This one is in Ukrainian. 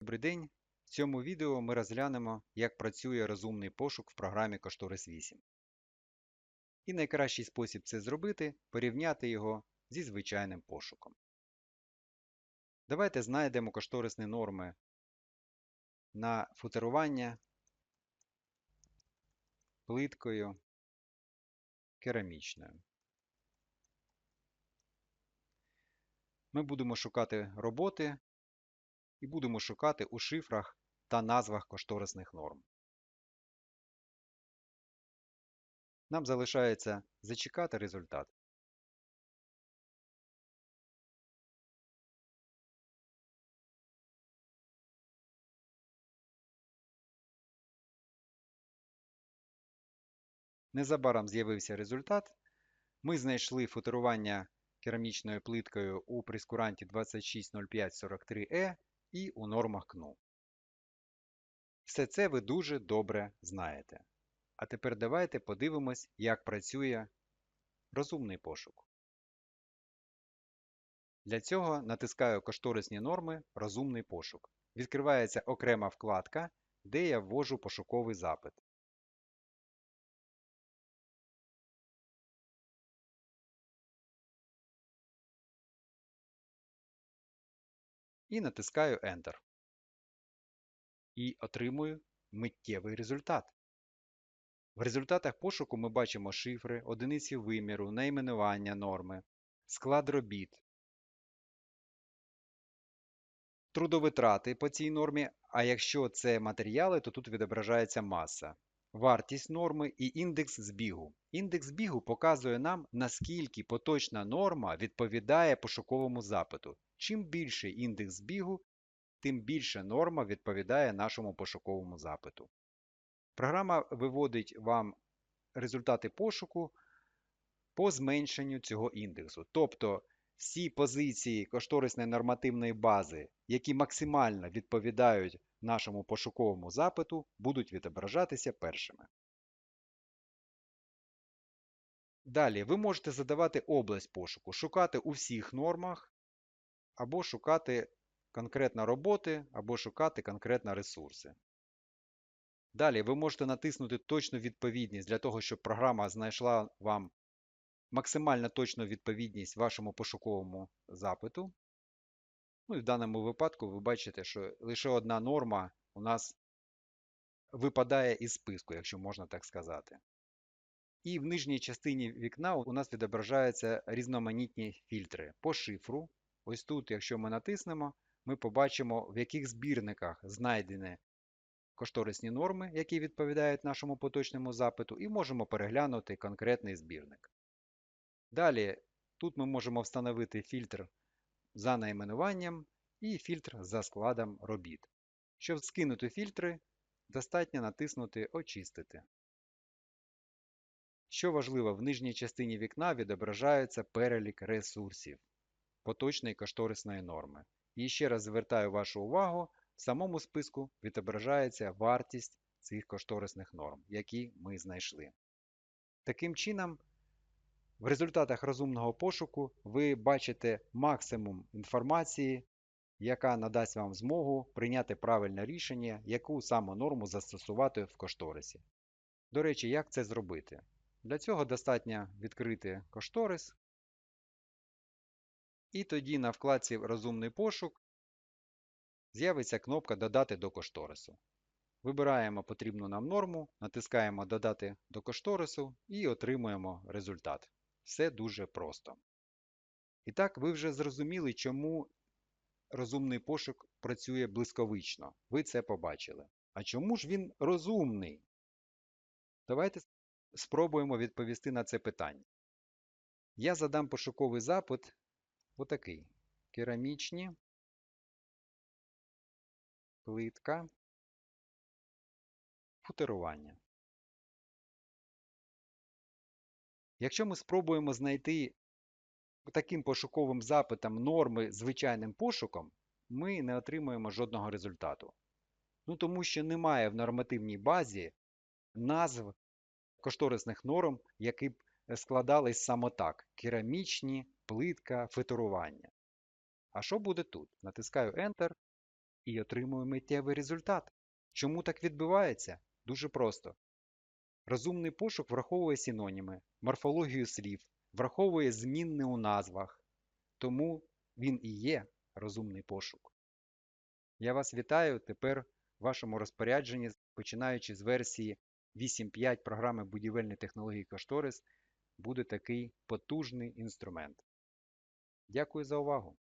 Добрий день! В цьому відео ми розглянемо, як працює розумний пошук в програмі Кошторис 8. І найкращий спосіб це зробити – порівняти його зі звичайним пошуком. Давайте знайдемо кошторисні норми на футерування плиткою керамічною. Ми будемо шукати роботи і будемо шукати у шифрах та назвах кошторисних норм. Нам залишається зачекати результат. Незабаром з'явився результат. Ми знайшли футерування керамічною плиткою у прескуранті 260543E і у нормах КНУ. Все це ви дуже добре знаєте. А тепер давайте подивимось, як працює розумний пошук. Для цього натискаю кошторисні норми Розумний пошук. Відкривається окрема вкладка, де я ввожу пошуковий запит. І натискаю Enter. І отримую миттєвий результат. В результатах пошуку ми бачимо шифри, одиниці виміру, найменування норми, склад робіт, трудовитрати по цій нормі, а якщо це матеріали, то тут відображається маса, вартість норми і індекс збігу. Індекс збігу показує нам, наскільки поточна норма відповідає пошуковому запиту. Чим більший індекс збігу, тим більше норма відповідає нашому пошуковому запиту. Програма виводить вам результати пошуку по зменшенню цього індексу. Тобто всі позиції кошторисної нормативної бази, які максимально відповідають нашому пошуковому запиту, будуть відображатися першими. Далі ви можете задавати область пошуку, шукати у всіх нормах, або шукати конкретно роботи, або шукати конкретно ресурси. Далі ви можете натиснути точну відповідність для того, щоб програма знайшла вам максимально точну відповідність вашому пошуковому запиту. Ну і в даному випадку ви бачите, що лише одна норма у нас випадає із списку, якщо можна так сказати. І в нижній частині вікна у нас відображаються різноманітні фільтри по шифру. Ось тут, якщо ми натиснемо, ми побачимо, в яких збірниках знайдені кошторисні норми, які відповідають нашому поточному запиту, і можемо переглянути конкретний збірник. Далі тут ми можемо встановити фільтр за найменуванням і фільтр за складом робіт. Щоб скинути фільтри, достатньо натиснути Очистити. Що важливо, в нижній частині вікна відображається перелік ресурсів поточної кошторисної норми. І ще раз звертаю вашу увагу, в самому списку відображається вартість цих кошторисних норм, які ми знайшли. Таким чином, в результатах розумного пошуку ви бачите максимум інформації, яка надасть вам змогу прийняти правильне рішення, яку саме норму застосувати в кошторисі. До речі, як це зробити? Для цього достатньо відкрити кошторис. І тоді на вкладці Розумний пошук з'явиться кнопка Додати до кошторису. Вибираємо потрібну нам норму, натискаємо Додати до кошторису і отримуємо результат. Все дуже просто. І так, ви вже зрозуміли, чому розумний пошук працює блисковично. Ви це побачили. А чому ж він розумний? Давайте спробуємо відповісти на це питання. Я задам пошуковий запит отакий. Керамічні, плитка, футерування. Якщо ми спробуємо знайти таким пошуковим запитом норми звичайним пошуком, ми не отримуємо жодного результату. Ну, Тому що немає в нормативній базі назв кошторисних норм, які б складались саме так: керамічні, плитка, феторування. А що буде тут? Натискаю Enter. і отримуємо миттєвий результат. Чому так відбувається? Дуже просто. Розумний пошук враховує синоніми, морфологію слів, враховує змінни у назвах. Тому він і є розумний пошук. Я вас вітаю тепер в вашому розпорядженні, починаючи з версії 8.5 програми будівельні технології кошторис, буде такий потужний інструмент. Дякую за увагу!